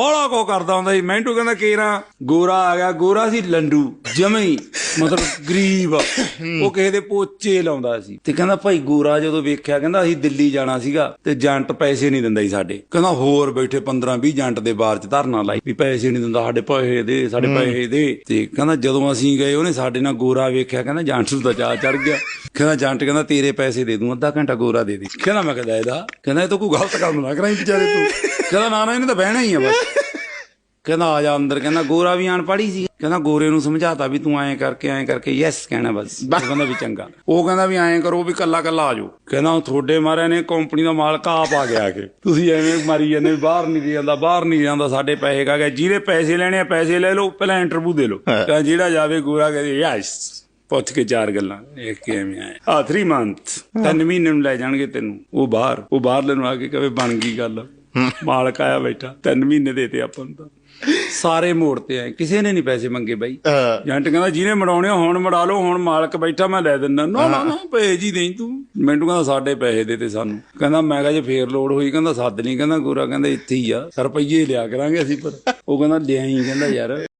ਬੜਾ ਕੋ ਕਰਦਾ ਹੁੰਦਾ ਸੀ। ਮੈਂਟੂ ਕਹਿੰਦਾ ਕੇਰਾ ਗੋਰਾ ਆ ਗਿਆ ਗੋਰਾ ਸੀ ਲੰਡੂ ਜਮਈ ਮਤਲਬ ਗਰੀਬ ਉਹ ਕਿਸੇ ਦੇ ਪੋਚੇ ਲਾਉਂਦਾ ਸੀ। ਤੇ ਕਹਿੰਦਾ ਭਾਈ ਗੋਰਾ ਜਦੋਂ ਵੇਖਿਆ ਕਹਿੰਦਾ ਅਸੀਂ ਦਿੱਲੀ ਜਾਣਾ ਸੀਗਾ ਤੇ ਜੰਟ ਪੈਸੇ ਨਹੀਂ ਦਿੰਦਾ ਸੀ ਸਾਡੇ। ਕਹਿੰਦਾ ਹੋਰ ਬੈਠੇ 15 20 ਜੰਟ ਦੇ ਬਾਰ ਚ ਧਰਨਾ ਲਾਈ ਵੀ ਪੈਸੇ ਨਹੀਂ ਦਿੰਦਾ ਸਾਡੇ ਪੈਸੇ ਦੇ ਸਾਡੇ ਪੈਸੇ ਦੇ। ਤੇ ਕਹਿੰਦਾ ਜਦੋਂ ਅਸੀਂ ਗਏ ਉਹਨੇ ਸਾਡੇ ਨਾਲ ਗੋਰਾ ਵੇਖਿਆ ਕਹਿੰਦਾ ਜੰਟ ਨੂੰ ਤਾਂ ਚਾਹ ਚੜ ਗਿਆ। ਕਹਿੰਦਾ ਜੰਟ ਕਹਿੰਦਾ ਤੇਰੇ ਪੈਸੇ ਦੇ ਦੂੰ ਅੱਧਾ ਘੰਟਾ ਗੋਰਾ ਦੇ ਦੇ। ਕਹਿੰਦਾ ਮੈਂ ਕਹਿੰਦਾ ਇਹਦਾ ਕਹਿੰਦਾ ਇਹ ਤਾਂ ਕੋਈ ਗਲਤ ਕੰਮ ਨਾ ਕਰਾਈ ਵਿਚਾਰੇ ਤੂੰ। ਕਹਿੰਦਾ ਨਾ ਨਾ ਇਹਨੇ ਤਾਂ ਬਹਿਣਾ ਹੀ ਆ ਬਸ। ਕਹਿੰਦਾ ਆ ਜਾ ਅੰਦਰ ਕਹਿੰਦਾ ਗੋਰਾ ਵੀ ਆਣ ਪੜੀ ਸੀ। ਕਹਿੰਦਾ ਗੋਰੇ ਨੂੰ ਸਮਝਾਤਾ ਵੀ ਤੂੰ ਐਂ ਕਰਕੇ ਐਂ ਕਰਕੇ ਯੈਸ ਕਹਿਣਾ ਬਸ। ਉਹ ਕਹਿੰਦਾ ਵੀ ਚੰਗਾ। ਉਹ ਕਹਿੰਦਾ ਵੀ ਐਂ ਕਰੋ ਵੀ ਕੱਲਾ ਕੱਲਾ ਆ ਜਾਓ। ਕਹਿੰਦਾ ਉਹ ਤੁਹਾਡੇ ਮਾਰਿਆ ਨੇ ਕੰਪਨੀ ਦਾ ਮਾਲਕ ਆਪ ਆ ਗਿਆ ਕੇ। ਤੁਸੀਂ ਐਵੇਂ ਮਾਰੀ ਜਾਂਦੇ ਵੀ ਬਾਹਰ ਨਹੀਂ ਜਾਂਦਾ ਬਾਹਰ ਨਹੀਂ ਜਾਂਦਾ ਸਾਡੇ ਪੈਸੇ ਕਾ ਗਏ। ਜਿਹਦੇ ਪੈਸੇ ਲੈਣੇ ਆ ਪੈਸੇ ਲੈ ਲਓ ਪਹਿਲਾਂ ਇੰਟਰਵਿਊ ਦੇ ਲਓ। ਕਹਿੰਦਾ ਜਿਹੜਾ ਜਾਵੇ ਗੋਰਾ ਕਹਿੰਦੇ ਯੈਸ ਪੁੱਛ ਕੇ ਚਾਰ ਗੱਲਾਂ ਇਹ ਕਿਵੇਂ ਆਏ ਆ 3 ਮੰਥ ਤਿੰਨ ਮਹੀਨੇ ਨੂੰ ਲੈ ਜਾਣਗੇ ਤੈਨੂੰ। ਉਹ ਬਾਹਰ ਉਹ ਬਾਹਰਲੇ ਨੂੰ ਆ ਕੇ ਕਹੇ ਬਣ ਗਈ ਗੱਲ। ਮਾਲਕ ਆਇਆ ਬੈਠਾ ਤਿੰਨ ਮਹੀਨੇ ਦੇ ਤੇ ਆਪਾਂ ਨੂੰ ਤਾਂ। ਸਾਰੇ ਮੋੜ ਤੇ ਆਏ। ਕਿਸੇ ਨੇ ਨਹੀਂ ਪੈਸੇ ਮੰਗੇ ਬਾਈ। ਜੰਟ ਕਹਿੰਦਾ ਜਿਹਨੇ ਮੜਾਉਣੇ ਹੁਣ ਮੜਾ ਲਓ ਹੁਣ ਮਾਲਕ ਬੈਠਾ ਮੈਂ ਲੈ ਦਿੰਦਾ। ਨਾ ਨਾ ਨਾ ਭੇਜ ਹੀ ਦੇਈ ਤੂੰ। ਮੈਨੂੰ ਕਹਿੰਦਾ ਸਾਡੇ ਪੈਸੇ ਦੇ ਤੇ ਸਾਨੂੰ। ਕਹਿੰਦਾ ਮੈਂ ਕਿਹਾ ਜੇ ਫੇਰ ਲੋੜ ਹੋਈ ਕਹਿੰਦਾ ਸੱਦ ਨਹੀਂ ਕਹਿੰਦਾ ਗੋਰਾ ਕਹਿੰਦਾ ਇੱਥੇ ਹੀ ਆ। ਰੁਪਈਏ ਲਿਆ ਕਰਾਂਗੇ ਅਸੀਂ ਪਰ। ਉਹ ਕਹਿੰਦਾ ਲਿਆਈ। ਕਹਿੰਦਾ ਯਾਰ